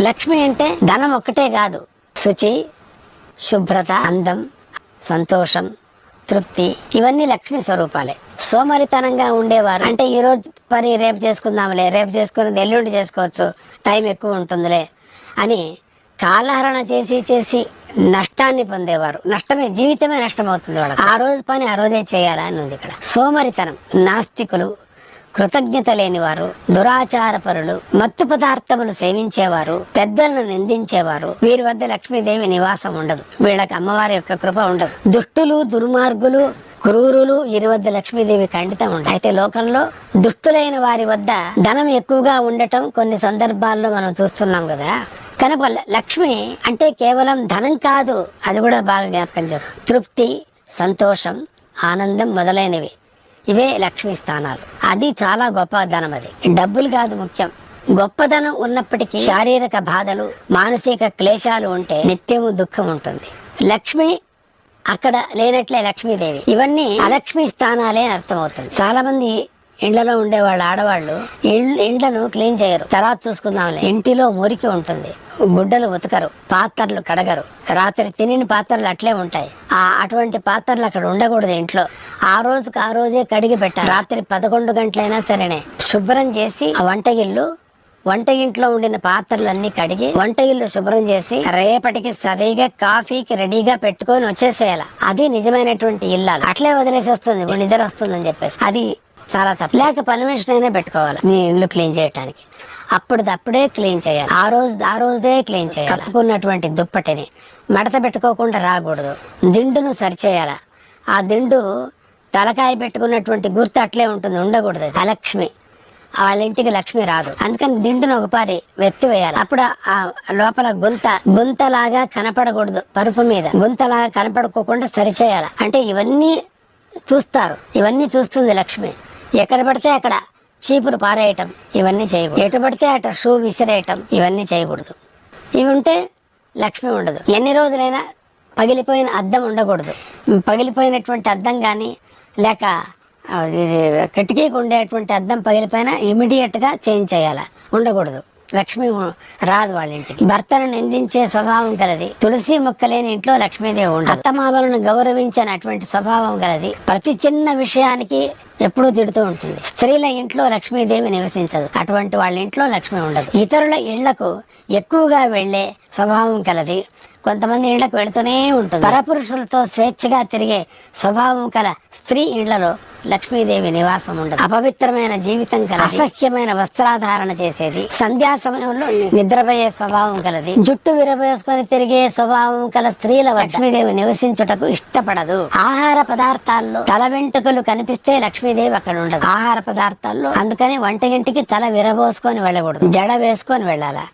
లక్ష్మి అంటే ధనం ఒక్కటే కాదు. శుచి శుభ్రత అందం సంతోషం తృప్తి ఇవన్నీ లక్ష్మి స్వరూపాలే. సోమరితనంగా ఉండేవారు. అంటే ఈరోజు పని రేపు చేసుకుందాంలే రేపు చేసుకున్నది ఎల్లుండి చేసుకోవచ్చు టైం ఎక్కువ ఉంటుందిలే అని కాలహరణ చేసి చేసి నష్టాన్ని పొందేవారు. నష్టమే జీవితమే నష్టమవుతుంది వాళ్ళకి. ఆ రోజు పని ఆ రోజే చేయాలని ఉంది ఇక్కడ. సోమరితనం నాస్తికులు కృతజ్ఞత లేనివారు దురాచారపరులు మత్తు పదార్థములు సేవించేవారు పెద్దలను నిందించేవారు వీరి వద్ద లక్ష్మీదేవి నివాసం ఉండదు. వీళ్ళకి అమ్మవారి యొక్క కృప ఉండదు. దుష్టులు దుర్మార్గులు క్రూరులు వీరి వద్ద లక్ష్మీదేవి ఖండితం ఉండదు. అయితే లోకంలో దుష్టులైన వారి వద్ద ధనం ఎక్కువగా ఉండటం కొన్ని సందర్భాల్లో మనం చూస్తున్నాం కదా. కనుక లక్ష్మి అంటే కేవలం ధనం కాదు. అది కూడా బాగా జ్ఞాపకం చెప్పు తృప్తి సంతోషం ఆనందం మొదలైనవి. ఇవే లక్ష్మీ స్థానాలు. అది చాలా గొప్పదనం అది. డబ్బులు కాదు ముఖ్యం. గొప్పదనం ఉన్నప్పటికీ శారీరక బాధలు మానసిక క్లేశాలు ఉంటే నిత్యము దుఃఖం ఉంటుంది. లక్ష్మి అక్కడ లేనట్లే లక్ష్మీదేవి. ఇవన్నీ అలక్ష్మి స్థానాలే అర్థమవుతుంది. చాలా మంది ఇండ్లలో ఉండే వాళ్ళ ఆడవాళ్ళు ఇండ్లను క్లీన్ చేయరు. తర్వాత చూసుకుందాంలే. ఇంటిలో మురికి ఉంటుంది. గుడ్డలు ఉతకరు. పాత్రలు కడగరు. రాత్రి తినిన పాత్రలు అట్లే ఉంటాయి. ఆ అటువంటి పాత్రలు అక్కడ ఉండకూడదు ఇంట్లో. ఆ రోజుకి ఆ రోజే కడిగి పెట్టాలి. రాత్రి పదకొండు గంటలైనా సరేనే. శుభ్రం చేసి ఆ ఇల్లు వంట ఇంట్లో ఉండిన పాత్రలన్నీ కడిగి వంట ఇల్లు శుభ్రం చేసి రేపటికి సరిగా కాఫీకి రెడీగా పెట్టుకొని వచ్చేసేయాలి. అది నిజమైనటువంటి ఇల్లాలు. అట్లే వదిలేసి వస్తుంది. నిద్ర వస్తుందని చెప్పేసి. అది చాలా తప్పు. లేక పని అయినా పెట్టుకోవాలి. నీ ఇల్లు క్లీన్ చేయడానికి అప్పుడు క్లీన్ చేయాలి. ఆ రోజు ఆ రోజే క్లీన్ చేయాలి. కప్పుకున్నటువంటి దుప్పటిని మడత పెట్టుకోకుండా రాకూడదు. దిండును సరిచేయాలి. ఆ దిండు తలకాయ పెట్టుకున్నటువంటి గుర్తు అట్లే ఉంటుంది ఉండకూడదు. ఆ అలక్ష్మి. వాళ్ళ ఇంటికి లక్ష్మి రాదు. అందుకని దిండును ఒకపారి వెత్తి వెత్తివేయాలి అప్పుడు ఆ లోపల గుంత గుంతలాగా కనపడకూడదు పరుపు మీద. గుంతలాగా కనపడుకోకుండా సరిచేయాలి. అంటే ఇవన్నీ చూస్తారు. ఇవన్నీ చూస్తుంది లక్ష్మి. ఎక్కడ పడితే అక్కడ చీపురు పారేయటం ఇవన్నీ చేయకూడదు. ఎటు పడితే అటు షూ విసిరేయటం ఇవన్నీ చేయకూడదు. ఇవి ఉంటే లక్ష్మి ఉండదు. ఎన్ని రోజులైనా పగిలిపోయిన అద్దం ఉండకూడదు. పగిలిపోయినటువంటి అద్దం కానీ లేక కిటికీకి ఉండేటువంటి అద్దం పగిలిపోయినా ఇమీడియట్గా చేంజ్ చేయాల. ఉండకూడదు. లక్ష్మి రాదు వాళ్ళ ఇంటికి. భర్తను నిందించే స్వభావం గలది. తులసి మొక్క లేని ఇంట్లో లక్ష్మీదేవి ఉండదు. అత్తమామలను గౌరవించినటువంటి స్వభావం గలది. ప్రతి చిన్న విషయానికి ఎప్పుడూ తిడుతూ ఉంటుంది. స్త్రీల ఇంట్లో లక్ష్మీదేవి నివసించదు. అటువంటి వాళ్ళ ఇంట్లో లక్ష్మి ఉండదు. ఇతరుల ఇళ్ళకు ఎక్కువగా వెళ్ళే స్వభావం కలది. కొంతమంది ఇళ్ళకు వెళుతూనే ఉంటుంది. పరపురుషులతో స్వేచ్ఛగా తిరిగే స్వభావం కల స్త్రీ ఇళ్ళలో లక్ష్మీదేవి నివాసం ఉండదు. అపవిత్రమైన జీవితం కల అసహ్యమైన వస్త్రాధారణ చేసేది. సంధ్యా సమయంలో నిద్రపోయే స్వభావం కలది. జుట్టు విరబోసుకొని తిరిగే స్వభావం కల స్త్రీల లక్ష్మీదేవి నివసించుటకు ఇష్టపడదు. ఆహార పదార్థాల్లో తల వెంట్రుకలు కనిపిస్తే లక్ష్మీదేవి అక్కడ ఉండదు. ఆహార పదార్థాల్లో అందుకని వంట ఇంటికి తల విరబోసుకొని వెళ్ళకూడదు. జడ వేసుకొని వెళ్ళాలా?